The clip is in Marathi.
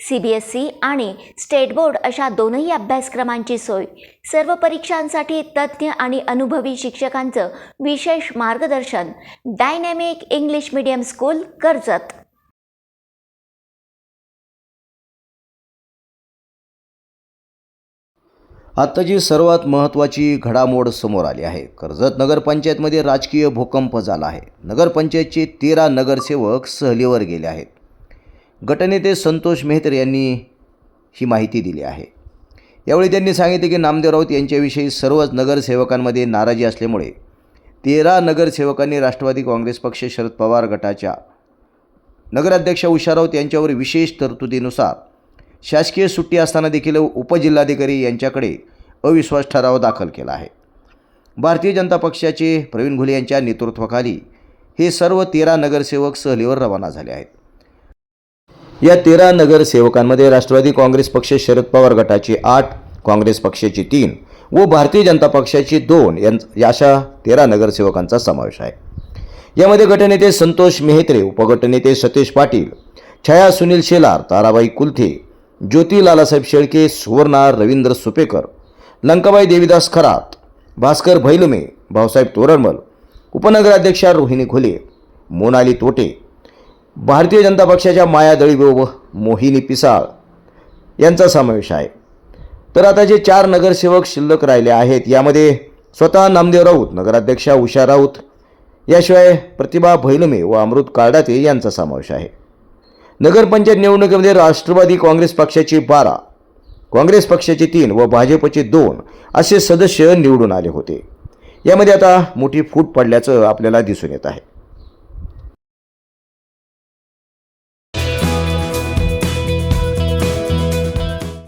सी बी एस सी आणि स्टेट बोर्ड अशा दोनही अभ्यासक्रमांची सोय. सर्व परीक्षांसाठी तज्ज्ञ आणि अनुभवी शिक्षकांचं विशेष मार्गदर्शन. Dynamic English medium school Karjat. आत्ताची सर्वात महत्त्वाची घडामोड समोर आली आहे. कर्जत नगरपंचायतमध्ये राजकीय भूकंप झाला आहे. नगरपंचायतचे तेरा नगरसेवक सहलीवर गेले आहेत. गटनेते संतोष मेहतर यांनी ही माहिती दिली आहे. यावेळी त्यांनी सांगितले की नामदेव राऊत यांच्याविषयी सर्वच नगरसेवकांमध्ये नाराजी असल्यामुळे तेरा नगरसेवकांनी राष्ट्रवादी काँग्रेस पक्ष शरद पवार गटाच्या नगराध्यक्ष उषा राऊत यांच्यावर विशेष तरतुदीनुसार शासकीय सुट्टी असताना देखील उपजिल्हाधिकारी यांच्याकडे अविश्वास ठराव दाखल केला आहे. भारतीय जनता पक्षाचे प्रवीण घुले यांच्या नेतृत्वाखाली हे सर्व तेरा नगरसेवक सहलीवर रवाना झाले आहेत. या तेरा नगरसेवकांमध्ये राष्ट्रवादी काँग्रेस पक्ष शरद पवार गटाची आठ काँग्रेस पक्षाची तीन व भारतीय जनता पक्षाची दोन यां अशा तेरा नगरसेवकांचा समावेश आहे. यामध्ये गटनेते संतोष मेहत्रे उपगटनेते सतीश पाटील छाया सुनील शेलार ताराबाई कुलथे ज्योती लालासाहेब शेळके सुवर्णा रवींद्र सुपेकर लंकाबाई देवीदास खरात भास्कर भैलुमे भाऊसाहेब तोरणमल उपनगराध्यक्षा रोहिणी घोले मोनाली तोटे भारतीय जनता पक्षाच्या माया दळीब व मोहिनी पिसाळ यांचा समावेश आहे. तर आता जे चार नगरसेवक शिल्लक राहिले आहेत यामध्ये स्वतः नामदेव राऊत नगराध्यक्षा उषा राऊत याशिवाय प्रतिभा भैलमे व अमृत काळडाते यांचा समावेश आहे. नगरपंचायत निवडणुकीमध्ये राष्ट्रवादी काँग्रेस पक्षाचे बारा काँग्रेस पक्षाचे तीन व भाजपचे दोन असे सदस्य निवडून आले होते. यामध्ये आता मोठी फूट पडल्याचं आपल्याला दिसून येत आहे.